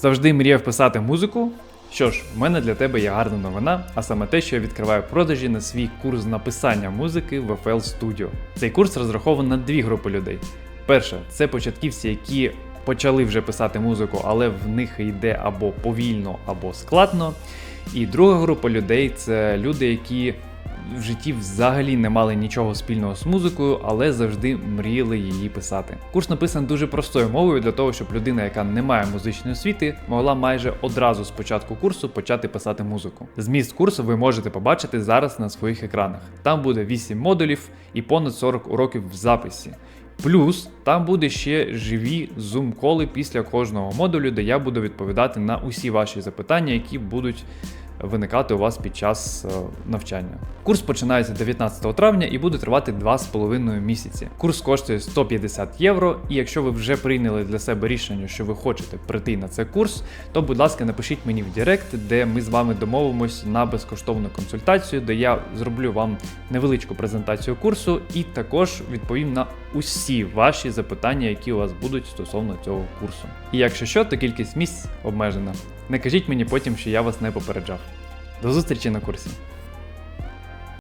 Завжди мріяв писати музику. Що ж, в мене для тебе є гарна новина, а саме те, що я відкриваю продажі на свій курс написання музики в FL Studio. Цей курс розрахований на дві групи людей. Перша це початківці, які почали вже писати музику, але в них йде або повільно, або складно. І друга група людей це люди, які в житті взагалі не мали нічого спільного з музикою, але завжди мріяли її писати. Курс написаний дуже простою мовою для того, щоб людина, яка не має музичної освіти, могла майже одразу з початку курсу почати писати музику. Зміст курсу ви можете побачити зараз на своїх екранах. Там буде 8 модулів і понад 40 уроків в записі. Плюс там буде ще живі зум-коли після кожного модулю, де я буду відповідати на усі ваші запитання, які будуть виникати у вас під час е, навчання. Курс починається 19 травня і буде тривати 2,5 місяці. Курс коштує 150 євро, і якщо ви вже прийняли для себе рішення, що ви хочете прийти на цей курс, то будь ласка, напишіть мені в Директ, де ми з вами домовимось на безкоштовну консультацію, де я зроблю вам невеличку презентацію курсу і також відповім на усі ваші запитання, які у вас будуть стосовно цього курсу. І якщо що, то кількість місць обмежена. Не кажіть мені потім, що я вас не попереджав. До зустрічі на курсі.